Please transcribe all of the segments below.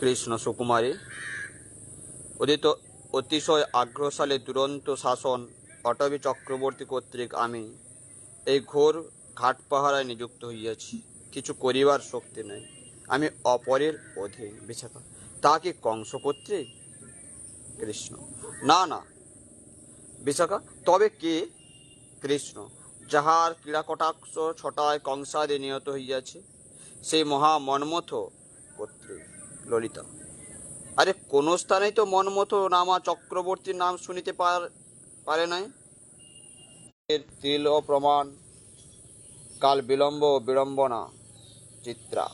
কৃষ্ণ সুকুমারী। উদিত অতিশয় আগ্রহশালী দুরন্ত শাসন অটবী চক্রবর্তী কর্তৃক আমি এই ঘোর ঘাট পাহারায় নিযুক্ত হইয়াছি। কিছু করিবার শক্তি নেই। আমি অপরের অধীন তা কি কংস কর্তৃক? কৃষ্ণ। না না। বিশাখা তবে কে? কৃষ্ণ। যাহার ক্রীড়া কটাক্ষ ছটায় কংসাদে নিহত হইয়াছে, সেই মহা মনমথ কর্তৃক। ললিতা। আরে, কোন স্থানেই তো মনমথ নামা চক্রবর্তীর নাম শুনিতে পার- নাই। এর তিল ও প্রমাণ, কাল বিলম্ব বিড়ম্বনা, চিত্রা।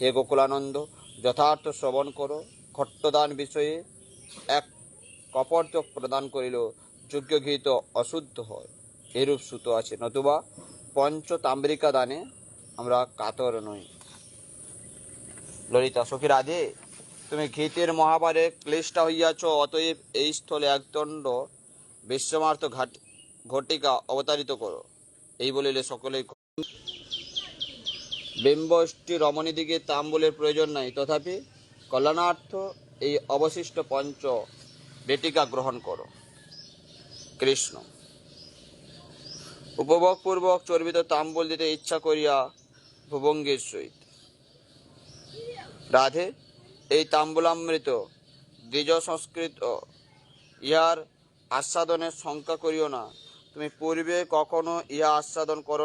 হে গোকুলানন্দ, যথার্থ শ্রবণ করো খট্টদান বিষয়ে এক কপর্ত প্রদান করিল যোগ্য গৃহীত অশুদ্ধ হয়। এরূপ সুতো আছে, নতুবা পঞ্চ তাম্রিকা দানে আমরা কাতর নই। ললিতা, সখী রাধে। তুমি ঘৃতের মহাবারে ক্লেশটা হইয়াছ, অতএব এই স্থলে একদণ্ড বিশ্বমার্থ ঘাট ঘটিকা অবতারিত করো। এই বলিলে সকলেই বিম্বষ্টি রমণী দিকে তাম্বুলের প্রয়োজন নাই। তথাপি কল্যাণার্থ এই অবশিষ্ট পঞ্চ বেটিকা গ্রহণ করো। কৃষ্ণ, উপভোগপূর্বক চর্বিত তাম্বুল দিতে ইচ্ছা করিয়া ভুবঙ্গের সহিত। রাধে এই তাম্বুলামৃত দ্বিজ সংস্কৃত ইহার আস্বাদনের শঙ্কা করিও না। তুমি পূর্বে কখনো ইহা আস্বাদন করো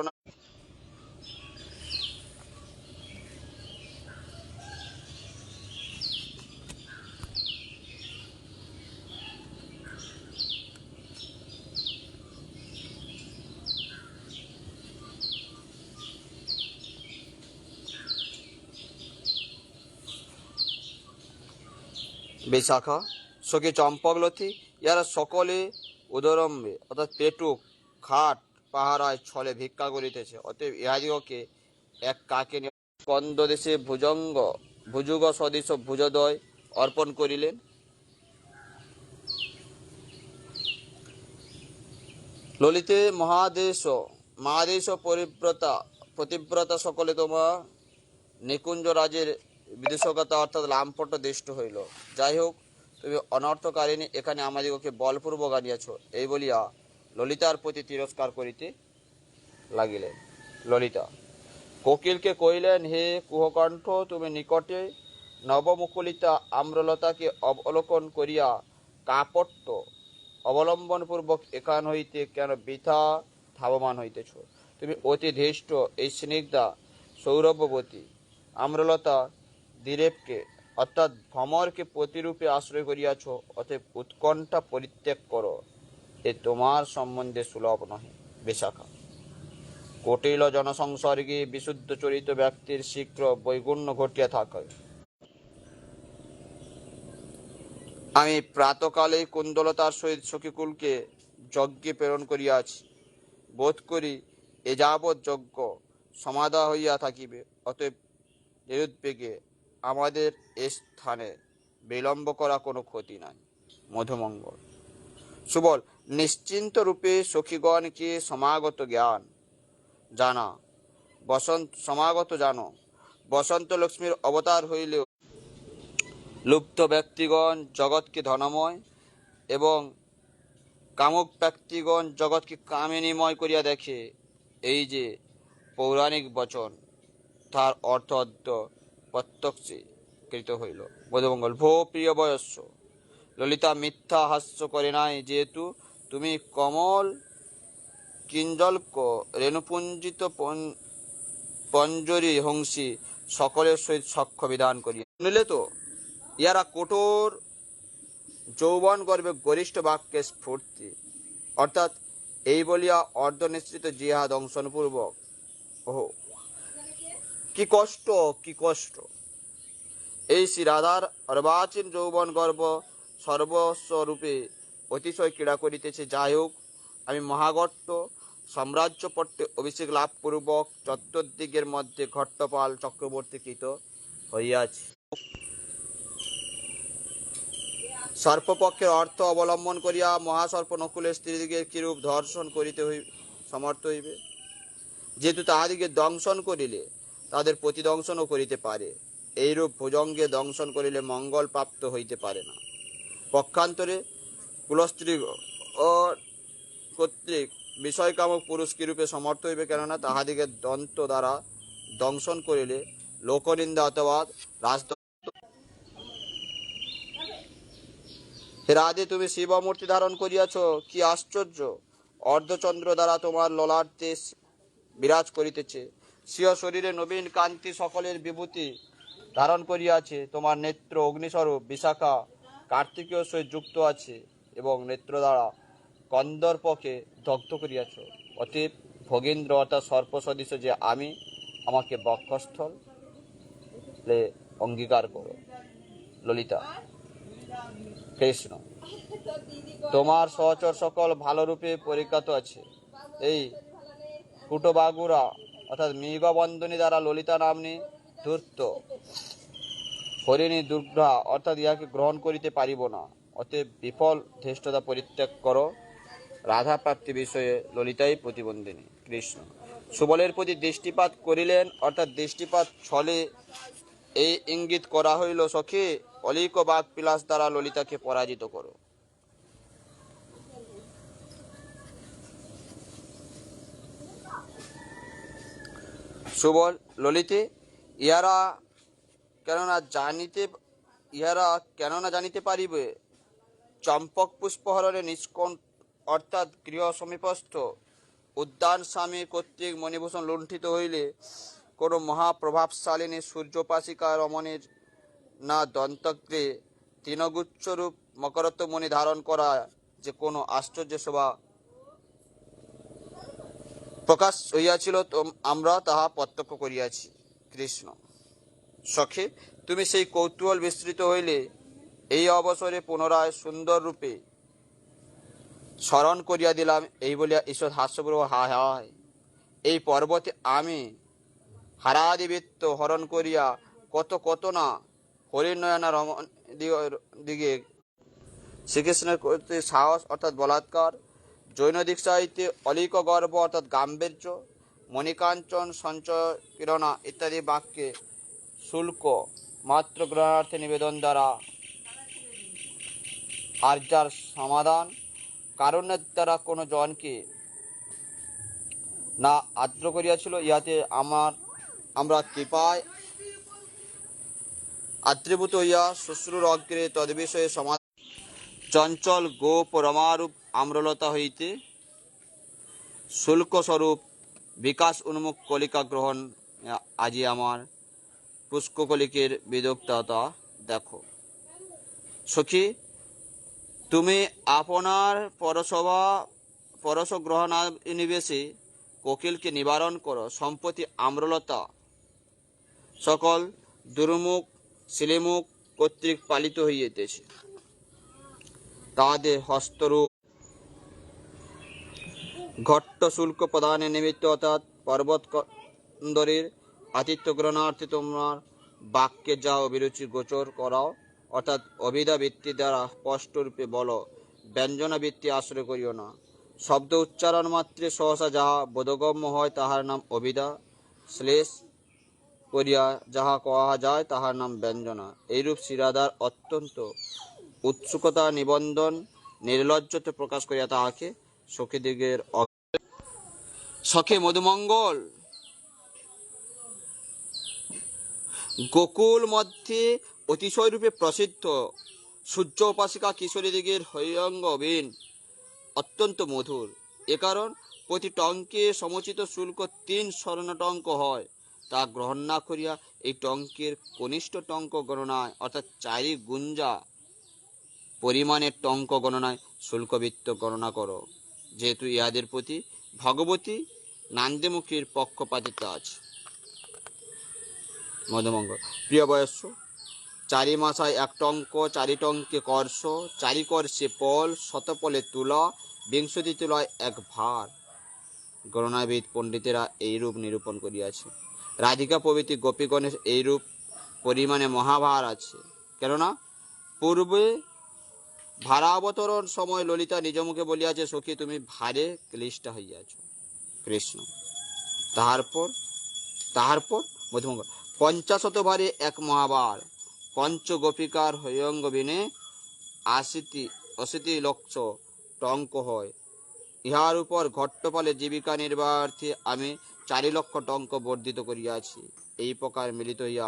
বিশাখা সখী চম্পকলথি ইহারা সকলে উদরম্বে অর্থাৎ পেটুক খাট পাহারায় ছলে ভিক্ষা করিতেছে অতএব ইহাদিগকে এক কাকে স্কন্দ দেশে ভুজঙ্গ ভুজুগ সদৃশ ভুজদয় অর্পণ করিলেন ললিতে মহাদেশ মহাদেশ পরিব্রতা প্রতিব্রতা সকলে তোমা নিকুঞ্জ রাজের বিদেশকতা অর্থাৎ লামপট্ট দৃষ্ট হইল। যাই হোক, তুমি অনর্থকারিণী, এখানে আমাদিগকে বলপূর্বক আনিয়াছ। এই বলিয়া ললিতার প্রতি তিরস্কার করিতে লাগিলেন। ললিতা, কোকিলকে কহিলেন, হে কুহকণ্ঠ, তুমি নিকটে নবমুকুলিতা আম্রলতাকে অবলোকন করিয়া কাপট্য অবলম্বনপূর্বক এখান হইতে কেন বৃথা ধাবমান হইতেছ? তুমি অতি ধৃষ্ট এই স্নিগ্ধা সৌরভবতী আম্রলতা দিরেবকে অর্থাৎ ভ্রমরকে প্রতিরূপে আশ্রয় করিয়াছ, অতএব উৎকণ্ঠা পরিত্যাগ করো। এ তোমার সম্বন্ধে সুলভ নহে, বিশাখা। কটিল জনসংসর্গে বিশুদ্ধ চরিত ব্যক্তির শীঘ্র বৈগুণ্য ঘটিয়া থাকে। আমি প্রাতকালে কুন্দলতার সহিত সখীকুলকে যজ্ঞে প্রেরণ করিয়াছি। বোধ করি এ যাবৎ যজ্ঞ সমাধা হইয়া থাকিবে, অতএব নিরুদ্বেগে আমাদের এ স্থানে বিলম্ব করা কোনো ক্ষতি নাই। মধুমঙ্গল। সুবল, নিশ্চিন্ত রূপে সখীগণকে সমাগত জ্ঞান জানা। বসন্ত, সমাগত জানো। বসন্ত লক্ষ্মীর অবতার হইলেও লুপ্ত ব্যক্তিগণ জগৎকে ধনময় এবং কামুক ব্যক্তিগণ জগৎকে কামিনীময় করিয়া দেখে। এই যে পৌরাণিক বচন, তার অর্থ অদ্য প্রত্যক্ষে কৃত হইল বোধমঙ্গল ভো, প্রিয় বয়স্য, ললিতা মিথ্যা হাস্য করে নাই, যেহেতু তুমি কমল কিঞ্জল্ক রেণুপুঞ্জিত পঞ্জরি হংসী সকলের সহিত সখ্য বিধান করি শুনিলে তো ইহারা কঠোর যৌবন গর্বে গরিষ্ঠ বাক্যে স্ফূর্তি। অর্থাৎ এই বলিয়া অর্ধনিশ্চিত জিহা দংশনপূর্বক ওহো কি কষ্ট কি কষ্ট। এই শ্রী রাধার অর্বাচীন যৌবন গর্ব সর্বস্ব রূপে অতিশয় ক্রীড়া করিতেছে। যাই হোক, আমি মহাগট্ট সাম্রাজ্যপট্টে অভিষেক লাভ পূর্বক চতুর্দিকের মধ্যে ঘট্টপাল চক্রবর্তীকৃত হইয়াছি। সর্পপক্ষের অর্থ অবলম্বন করিয়া মহাসর্প নকুলের স্ত্রীদিগের কিরূপ ধর্ষণ করিতে হই, সমর্থ হইবে? যেহেতু তাহাদিকে দংশন করিলে তাদের প্রতিদংশনও করিতে পারে। এইরূপ ভুজঙ্গে দংশন করিলে মঙ্গল প্রাপ্ত হইতে পারে না। পক্ষান্তরে কুলস্ত্রী ও কর্তৃক বিষয়কামক পুরুষ কিরূপে সমর্থ হইবে কেননা তাহাদিকে দন্ত দ্বারা দংশন করিলে লোকনিন্দা অথবা রাজ রাধে, তুমি শিবমূর্তি ধারণ করিয়াছ, কি আশ্চর্য! অর্ধচন্দ্র দ্বারা তোমার ললাটে বিরাজ করিতেছে। স্বীয় শরীরে নবীন কান্তি সকলের বিভূতি ধারণ করিয়াছে। তোমার নেত্র অগ্নিস্বরূপ বিশাখা কার্তিকীয় সহিত যুক্ত আছে এবং নেত্র দ্বারা কন্দর্পকে দগ্ধ করিয়াছ। অতীব ভগীন্দ্র, অর্থাৎ সর্প সদৃশ যে আমি, আমাকে বক্ষস্থল অঙ্গীকার করো। ললিতা, কৃষ্ণ, তোমার সহচর সকল ভালোরূপে পরিজ্ঞাত আছে। এই কুটবাগুরা অর্থাৎ মৃগবন্ধনী দ্বারা ললিতা নামনি ধূর্ত। হরিণী দুর্গা অর্থাৎ ইহাকে গ্রহণ করিতে পারিব না। অতএব বিফল ধৃষ্টতা পরিত্যাগ করো। রাধা প্রাপ্তি বিষয়ে ললিতাই প্রতিবন্ধিনী, কৃষ্ণ। সুবলের প্রতি দৃষ্টিপাত করিলেন, অর্থাৎ দৃষ্টিপাত ছলে এই ইঙ্গিত করা হইল, সখী অলিক বাঘ পিলাস দ্বারা ললিতাকে পরাজিত করো। সুবল, ললিতে, ইহারা কেননা জানিতে, ইহারা কেননা জানিতে পারিবে? চম্পক পুষ্পহরণে নিষ্কণ অর্থাৎ গৃহ সমীপস্থ, উদ্যান স্বামী কর্তৃক মণিভূষণ লুণ্ঠিত হইলে কোনো মহাপ্রভাবশালিনী সূর্যোপাসিকা রমণীর না দন্তগ্রে তৃণগুচ্ছরূপ মকরত্বমণি ধারণ করা যে কোনো আশ্চর্য শোভা প্রকাশ হইয়াছিল আমরা তাহা প্রত্যক্ষ করিয়াছি। কৃষ্ণ। সখে, তুমি সেই কৌতূহল বিস্তৃত হইলে এই অবসরে পুনরায় সুন্দর রূপে স্মরণ করিয়া দিলাম, এই বলিয়া ঈশ্বর হাস্যপূর্ব হায় হায় এই পর্বতে আমি হারাদিবৃত্ত হরণ করিয়া কত কত না হরিণয়না রমণ দিগে শ্রীকৃষ্ণের করতে সাহস, অর্থাৎ বলাৎকার জৈন দীক্ষা হইতে অলিক গর্ব অর্থাৎ গাম্ভীর্য, মণিকাঞ্চন, সঞ্চয়, কিরণা ইত্যাদি বাক্যে শুল্ক, মাত্র গ্রহণার্থে নিবেদন দ্বারা আর্যার সমাধান কারণের দ্বারা কোনো জনকে না আদ্র করিয়াছিল, ইহাতে আমার, আমরা কৃপায় আদ্রীভূত হইয়া শ্বশ্রুর অগ্রে তদ্বিষয়ে সমাজ চঞ্চল গোপ রমারূপ আম্রলতা হইতে শুল্কস্বরূপ বিকাশ উন্মুখ কলিকা গ্রহণ আজি আমার পুষ্ককলিকের বিদগ্ধতা দেখো। সখী, তুমি আপনার পরসভা পরশ গ্রহণানিবেশে কোকিলকে নিবারণ করো। সম্পত্তি আম্রলতা সকল দুর্মুখ, শিলিমুখ কর্তৃক পালিত হইতেছে। তাহাদের হস্তরূপ ঘট্ট শুল্ক প্রদানের নিমিত্ত অর্থাৎ পর্বত কন্দরের আতিথ্য গ্রহণার্থে তোমার বাক্যে যা অভিরুচি গোচর করাও, অর্থাৎ অভিধা বৃত্তি দ্বারা স্পষ্টরূপে বলো, ব্যঞ্জনা বৃত্তি আশ্রয় করিও না। শব্দ উচ্চারণ মাত্রে সহসা যাহা বোধগম্য হয় তাহার নাম অভিধা, শ্লেষ করিয়া যাহা কহা যায় তাহার নাম ব্যঞ্জনা। এইরূপ শিরাদার অত্যন্ত উৎসুকতা নিবন্ধন নির্লজ্জতে প্রকাশ করিয়া তাহাকে সখীদিগের সখে মধুমঙ্গল। গোকুল মধ্যে অতিশয় রূপে প্রসিদ্ধ সূর্য উপাসিকা কিশোরী দিগের হৈরঙ্গ বিন অত্যন্ত মধুর। এ কারণ প্রতি টঙ্কে সমুচিত শুল্ক তিন স্বর্ণটঙ্ক হয়। তা গ্রহণ না করিয়া এই টঙ্কের কনিষ্ঠ টঙ্ক গণনায়, অর্থাৎ চারি গুঞ্জা পরিমাণের টঙ্ক গণনায় শুল্কবৃত্ত গণনা করো। যেহেতু ইহাদের প্রতি ভগবতী নান্দিমুখীর পক্ষপাতিত্ব আছে। মধুমঙ্গল। প্রিয় বয়স্য চারি মাসায় এক টঙ্ক চারি টঙ্কে কর্ষ চারি কর্ষে পল, শতপলে তুলা, বিংশতি তুলায় এক ভার। গণনাবিদ পণ্ডিতেরা এইরূপ নিরূপণ করিয়াছে। রাধিকা প্রভৃতি গোপীগণের এইরূপ পরিমাণে মহাভার আছে। কেননা, পূর্বে ভারাবতরণ সময় ললিতা নিজ মুখে বলিয়াছে, সখী, তুমি ভারে ক্লিষ্টা হইয়াছ। কৃষ্ণ। তাহার পর তাহার পর মধুমঙ্গল। পঞ্চাশত ভারে এক মহাবার। পঞ্চ গোপিকার হয়ঙ্গ বিনে অশীতি লক্ষ টঙ্ক হয়। ইহার উপর ঘট্টপালে জীবিকা নির্বাহার্থে আমি চারি লক্ষ টঙ্ক বর্ধিত করিয়াছি। এই প্রকার মিলিত হইয়া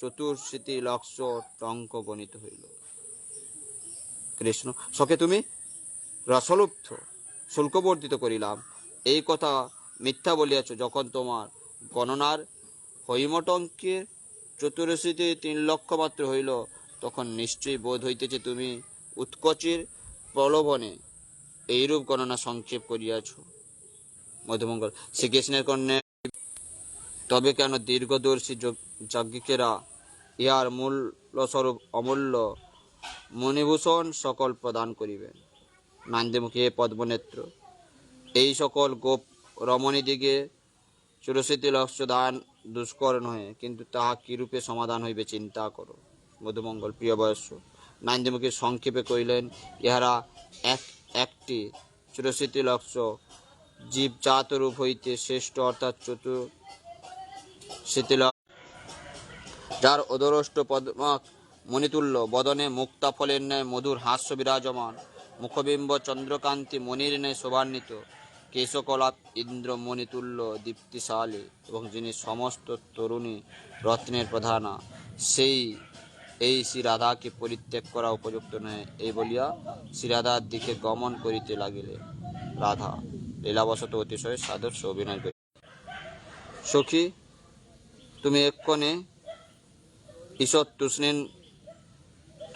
চতুর্শীতি লক্ষ টঙ্ক গণিত হইল। কৃষ্ণ সকে তুমি রসলুপ্ত শুল্ক বর্ধিত করিলাম। এই কথা মিথ্যা বলিয়াছ, যখন তোমার গণনার হৈমটঙ্কের চতুর্শীতে তিন লক্ষ মাত্র হইল, তখন নিশ্চয়ই বোধ হইতেছে তুমি উৎকচের প্রলোভনে এইরূপ গণনা সংক্ষেপ করিয়াছ। মধুমঙ্গল, শ্রীকৃষ্ণের কন্যা, তবে কেন দীর্ঘদর্শী যজ্ঞ- যাজ্ঞিকেরা ইহার মূল্যস্বরূপ অমূল্য মণিভূষণ সকল প্রদান করিবেন? নান্দিমুখী পদ্মনেত্র এই সকল গোপ রমণীদিগে চুরশীতি লক্ষ দান দুষ্কর নহে কিন্তু তাহা কিরূপে সমাধান হইবে চিন্তা করো। মধুমঙ্গল প্রিয় বয়স্য নান্দিমুখী সংক্ষেপে কইলেন ইহারা এক, একটি চুরশীতি লক্ষ জীব জাত রূপ হইতে শ্রেষ্ঠ, অর্থাৎ শীতিল যার অদরষ্ট পদ্মাক মণিতুল্য বদনে মুক্তা ফলের ন্যায় মধুর হাস্য বিরাজমান, মুখবিম্ব চন্দ্রকান্তি মনির ন্যায় শোভান্বিত কেশকলাপ ইন্দ্র মণিতুল্য দীপ্তিশালী এবং যিনি সমস্ত তরুণী রত্নের প্রধানা, সেই, এই শ্রী রাধাকে পরিত্যাগ করা উপযুক্ত নয়। এই বলিয়া শ্রী রাধার দিকে গমন করিতে লাগিলে রাধা লীলাবশত অতিশয় সাদর্শ অভিনয় করি সখী, তুমি এক্ষণে ঈশ্বর তুষ্ণীন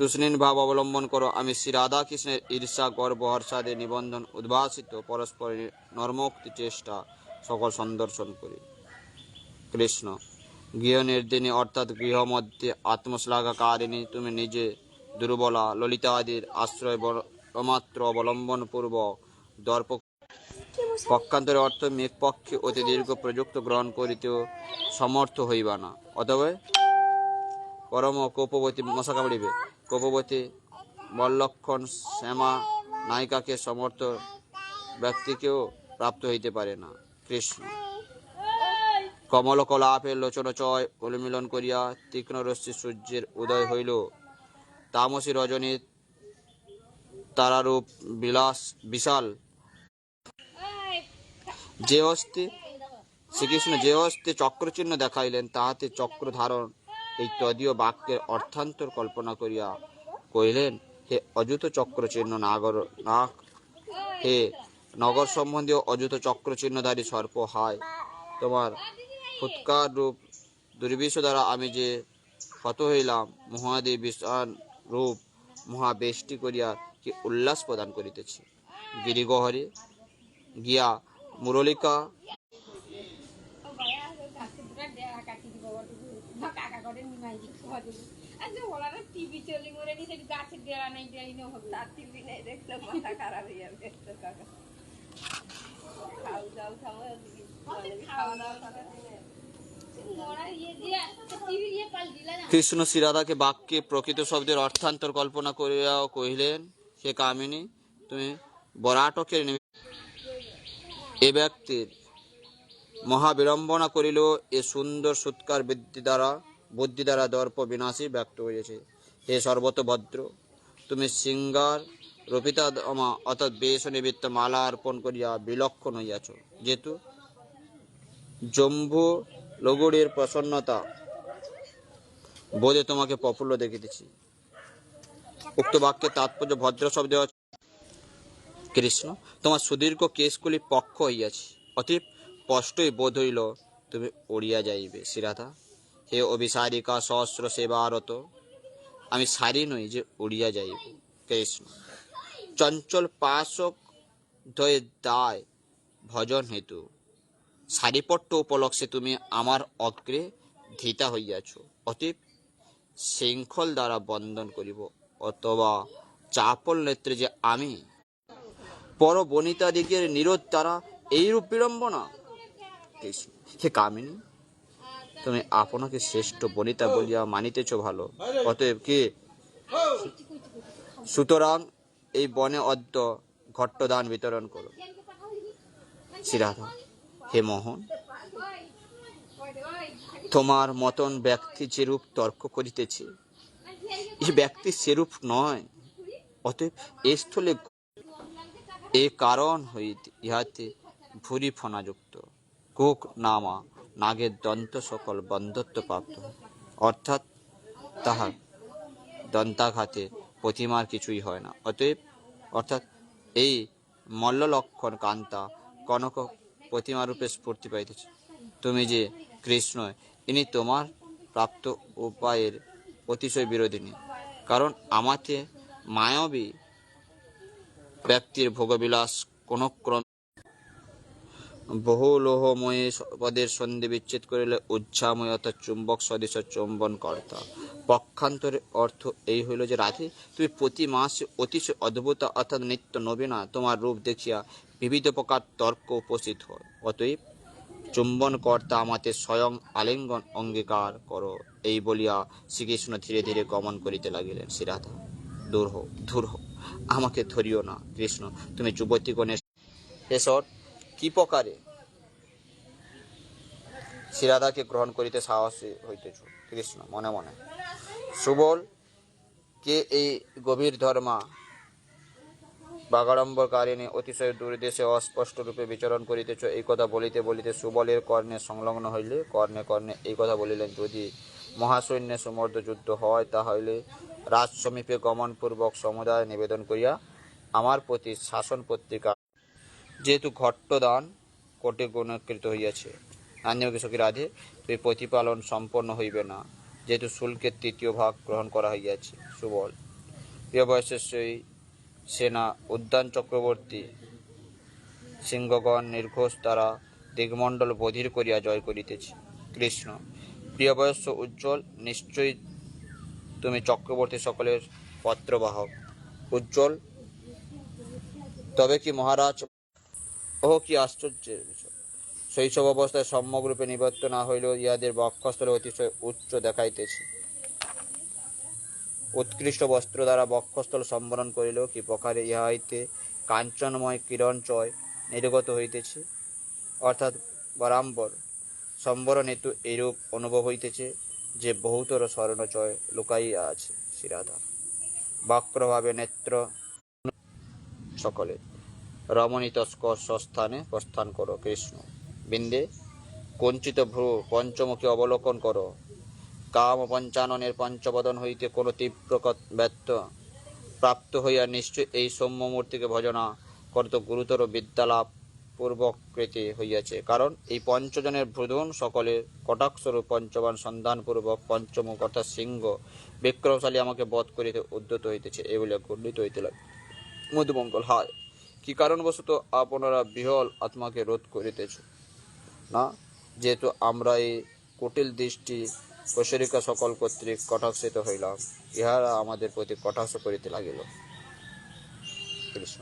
তুষ্ণীন ভাব অবলম্বন করো। আমি শ্রী রাধা কৃষ্ণের ঈর্ষা, গর্ব, হর্ষাদে, নিবন্ধন উদ্ভাসিত পরস্পর নর্মোক্তি চেষ্টা সকল সন্দর্শন করি। কৃষ্ণ, গৃহ নির্দিনী অর্থাৎ গৃহ মধ্যে আত্মশ্লাঘাকারিণী, তুমি নিজে দুর্বলা ললিতা আদির আশ্রয় মাত্র অবলম্বন পূর্বক দর্প পক্ষান্তরে অর্থ মেঘ পক্ষে অতি দীর্ঘ প্রযুক্ত গ্রহণ করিতেও সমর্থ হইবা না। অতএব পরম কোপবতী মশা কামড়িবে কোপবতী বল্লক্ষণ শ্যামা নায়িকাকে সমর্থ ব্যক্তিকেও প্রাপ্ত হইতে পারে না। কৃষ্ণ। কমল কলাপের লোচন চয় করিয়া তীক্ষ্ণ রশ্মি সূর্যের উদয় হইল। তামসী রজনী তারারূপ বিলাস বিশাল। যে হস্তে শ্রীকৃষ্ণ যে হস্তে চক্রচিহ্ন দেখাইলেন, তাহাতে চক্র ধারণ এই তদীয় বাক্যের অর্থান্তর কল্পনা করিয়া কহিলেন, হে অযুত চক্র চিহ্ন নাগর, নাগ, হে নগর সম্বন্ধীয় অযুত চক্র চিহ্নধারী সর্প, হায়, তোমার ফুৎকার রূপ দুর্বিষ দ্বারা আমি যে হত হইলাম, মহাদেব বিশান রূপ মহাবেষ্টি করিয়া কি উল্লাস প্রদান করিতেছি? গিরিগহরে গিয়া মুরলিকা টিভি চলি মরে নি গাছের ডেরা নাই ডেরাই না হবে। তার টিভি নেই দেখলে মাথা খারাপ হয়ে যাবে তো কাকা খাও দাও খাও খাওয়া দাওয়া করার দিনে মরা ইয়ে দিয়ে টিভি দিয়ে পাল দিলা না। কৃষ্ণ শ্রীরাধাকে বাক্যে প্রকৃত শব্দের অর্থান্তর কল্পনা করিয়া কহিলেন সে কামিনী তুমি বরাটকের নিমি- এ ব্যক্তির মহাবিড়ম্বনা করিল এ সুন্দর সুৎকার বৃদ্ধি দ্বারা, বুদ্ধি দ্বারা দর্প বিনাশী ব্যক্ত হয়েছে হে সর্বত ভদ্র তুমি সিঙ্গার রপিতা দমা অর্থাৎ বেশ নিবৃত্ত মালা অর্পণ করিয়া বিলক্ষণ হইয়াছ। যেহেতু জম্বু লগুড়ির প্রসন্নতা বোধে তোমাকে প্রফুল্ল দেখিতেছি। উক্ত বাক্যে তাৎপর্য ভদ্র শব্দে কৃষ্ণ, তোমার সুদীর্ঘ কেশগুলি পক্ষ হইয়াছি। অতীব স্পষ্টই বোধ হইল, তুমি উড়িয়া যাইবে, শ্রীরাধা। হে অভিসারিকা সহস্র সেবারত, আমি সারি নই যে উড়িয়া যাইব, কৃষ্ণ। চঞ্চল পাশক ধয়ে দায় ভজন হেতু, সারিপট্ট উপলক্ষে তুমি আমার অগ্রে ধিতা হইয়াছ। অতীব শৃঙ্খল দ্বারা বন্ধন করিব, অথবা চাপল নেত্রে যে আমি। পর বনিতাদিগের নিরোধ দ্বারা এইরূপ বিড়ম্বনা হে কামিনী তুমি আপনাকে শ্রেষ্ঠ বনিতা বলিয়া মানিতেছ ভালো। অতএব কি? সুতরাং এই বনে অদ্য ঘট্টদান বিতরণ করো। শ্রীরাধা হে মোহন, তোমার মতন ব্যক্তি যেরূপ তর্ক করিতেছে, এই ব্যক্তি সেরূপ নয়। অতএব এ স্থলে এ কারণ হইতে ইহাতে ভুরি ফনাযুক্ত। কোক নামা নাগের দন্ত সকল বন্ধত্ব প্রাপ্ত। অর্থাৎ তাহার দন্তাঘাতে প্রতিমার কিছুই হয় না। অতএব, অর্থাৎ এই মল্ললক্ষণ কান্তা কনক প্রতিমারূপে স্ফূর্তি পাইতেছে। তুমি যে কৃষ্ণ, ইনি তোমার প্রাপ্ত উপায়ের অতিশয় বিরোধিনী। কারণ আমাতে মায়াবী ব্যক্তির ভোগবিলাস কোনো ক্রম বহু লোহময়ী পদের সন্ধি বিচ্ছেদ করিলে উচ্ছাময় অর্থাৎ চুম্বক সদৃশ চুম্বন কর্তা। পক্ষান্তরে অর্থ এই হইল যে, রাধে, তুমি প্রতি মাসে অতিশয় অদ্ভুত অর্থাৎ নিত্য নবীনা তোমার রূপ দেখিয়া বিবিধ প্রকার তর্ক উপস্থিত হয়। অতএব চুম্বন কর্তা আমাদের স্বয়ং আলিঙ্গন অঙ্গীকার করো, এই বলিয়া শ্রীকৃষ্ণ ধীরে ধীরে গমন করিতে লাগিলেন। শ্রীরাধা দূর হোক দূর হোক আমাকে ধরিও না। কৃষ্ণ, তুমি যুবতীগণের এসর কি প্রকারে? শ্রীরাধাকে গ্রহণ করিতে সাহসী হইতেছ, কৃষ্ণ, মনে মনে। সুবল, কে এই গভীর ধর্মা? বাগাড়ম্বরকারিণী অতিশয় দূরদেশে অস্পষ্ট রূপে বিচরণ করিতেছ, এই কথা বলিতে বলিতে সুবলের কর্ণে সংলগ্ন হইলে, কর্ণে কর্ণে এই কথা বলিলেন, যদি মহাসৈন্যে সমর্দ যুদ্ধ হয়, তাহলে রাজ সমীপে গমনপূর্বক সমুদায় নিবেদন করিয়া আমার প্রতি শাসন পত্রিকা যেহেতু ঘট্টদান কোটে গুণকৃত হইয়াছে আন্যকে সখী রাধে তুই প্রতিপালন সম্পন্ন হইবে না, যেহেতু শুল্কের তৃতীয় ভাগ গ্রহণ করা হইয়াছে। সুবল। প্রিয় বয়সের সেই সেনা উদ্যান চক্রবর্তী সিংহগণ নির্ঘোষ দ্বারা দিগমণ্ডল বধির করিয়া জয় করিতেছে। কৃষ্ণ। প্রিয় বয়স্য উজ্জ্বল, নিশ্চয়ই তুমি চক্রবর্তী সকলের পত্রবাহক। উজ্জ্বল, তবে কি মহারাজ ও কি আশ্চর্যের শৈশব অবস্থায় সম্যকরূপে নিবদ্ধ না হইলেও ইহাদের বক্ষস্থলে অতিশয় উচ্চ দেখাইতেছে। উৎকৃষ্ট বস্ত্র দ্বারা বক্ষস্থল সম্বরণ করিলেও কি প্রকারে ইহা হইতে কাঞ্চনময় কিরণচয় নির্গত হইতেছে? অর্থাৎ বরাম্বর সম্বরণ হেতু এরূপ অনুভব হইতেছে যে বহুতর স্বর্ণচয় লুকাইয়া আছে শ্রীরাধা। বক্রভাবে নেত্র সকলে রমণীতস্কর স্বস্থানে প্রস্থান করো, কৃষ্ণ। বিন্দে, কঞ্চিত ভ্রু, পঞ্চমুখী অবলোকন করো। কাম পঞ্চাননের পঞ্চবদন হইতে কোনো তীব্র ব্যর্থ প্রাপ্ত হইয়া নিশ্চয় এই সৌম্যমূর্তিকে ভজনা করত গুরুতর বিদ্যালাভ পূর্বক কৃতি হইয়াছে। কারণ এই পঞ্চজনের ভ্রুদন সকলের কটাক্ষস্বরূপ পঞ্চবান সন্ধানপূর্বক পঞ্চমুখ অর্থাৎ সিংহ বিক্রমশালী আমাকে বধ করিতে উদ্যত হইতেছে এই বলে গণ্ডিত হইতে লাগে মধুমঙ্গল, হায়! কি কারণবশত আপনারা বিহল আত্মাকে রোধ করিতেছ? না, যেহেতু আমরা এই কুটিল দৃষ্টি কৈশরিকা সকল কর্তৃক কটাক্ষিত হইলাম, ইহারা আমাদের প্রতি কটাক্ষ করিতে লাগিল। কৃষ্ণ,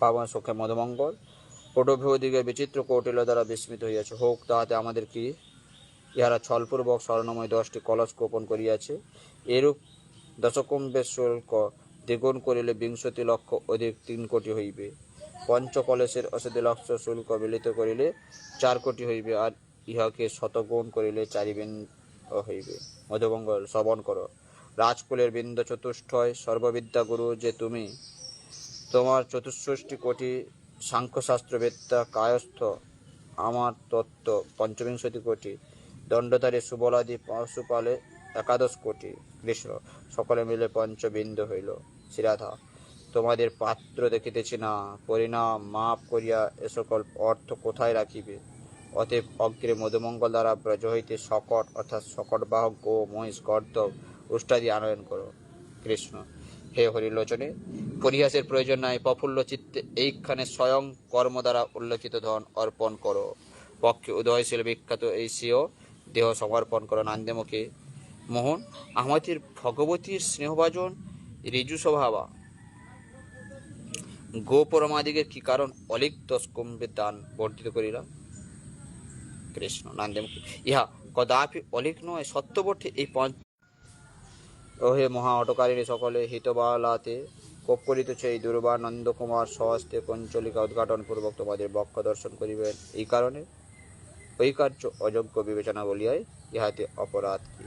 পাবন সুখে মধুমঙ্গল পটভিদিকে বিচিত্র কৌটিল্য দ্বারা বিস্মিত হইয়াছে। হোক, তাহাতে আমাদের কি? ইহারা ছলপূর্বক স্বর্ণময় দশটি কলস গোপন করিয়াছে। এরূপ দশকুম্ভের শুল্ক দ্বিগুণ করিলে বিংশতি লক্ষ অধিক তিন কোটি হইবে। পঞ্চকলসের অশতি লক্ষ শুল্ক মিলিত করিলে চার কোটি হইবে আর ইহাকে শতগুণ করিলে চারিবিন হইবে। মধুমঙ্গল, শ্রবণ কর। রাজকুলের বিন্দ চতুষ্টয় সর্ববিদ্যা গুরু যে তুমি, তোমার চতুষ্ষষ্টি কোটি সাংখ্যশাস্ত্রবেত্তা কায়স্থ আমার তত্ত্ব পঞ্চবিংশতি কোটি, দণ্ডধারী সুবলাদি পশুপালে একাদশ কোটি। কৃষ্ণ, সকলে মিলে পঞ্চবিন্দু হইল। শ্রীরাধা তোমাদের পাত্র দেখিতেছি না। পরিণাম মাপ করিয়া এ সকল অর্থ কোথায় রাখিবে? অতএব অগ্রে মধুমঙ্গল দ্বারা ব্রজ হইতে শকট অর্থাৎ শকট বাহক গো, মহিষ গর্দব উষ্টাদি আনয়ন করো। কৃষ্ণ, হে হরিলোচনে, পরিহাসের প্রয়োজন নাই, প্রফুল্ল চিত্তে এইখানে স্বয়ং কর্ম দ্বারা উল্লেখিত ধন অর্পণ করো। পক্ষে উদয়শীল বিখ্যাত এই সিও দেহ সমর্পণ করো নান্দেমুখে। মোহন, আমাদের ভগবতীর স্নেহভাজন ঋজু স্বভাবা গোপরমাদিকে কি কারণ? অলিপ্ত স্কুম্ভে দান বর্ধিত করিলাম। কৃষ্ণ নান্দেমুখী ইহা কদাপি অলিক নয় সত্যবর্তী এই পঞ্চ ওহে মহা অটকারিণী সকলে, হিতবালাতে কোপ করিতেছে এই দুর্বার নন্দকুমার সহস্তে পঞ্চলিকা উদ্ঘাটন পূর্বক তোমাদের বক্ষ দর্শন করিবেন। এই কারণে ওই কার্য অযোগ্য বিবেচনা বলিয়াই ইহাতে অপরাধ কি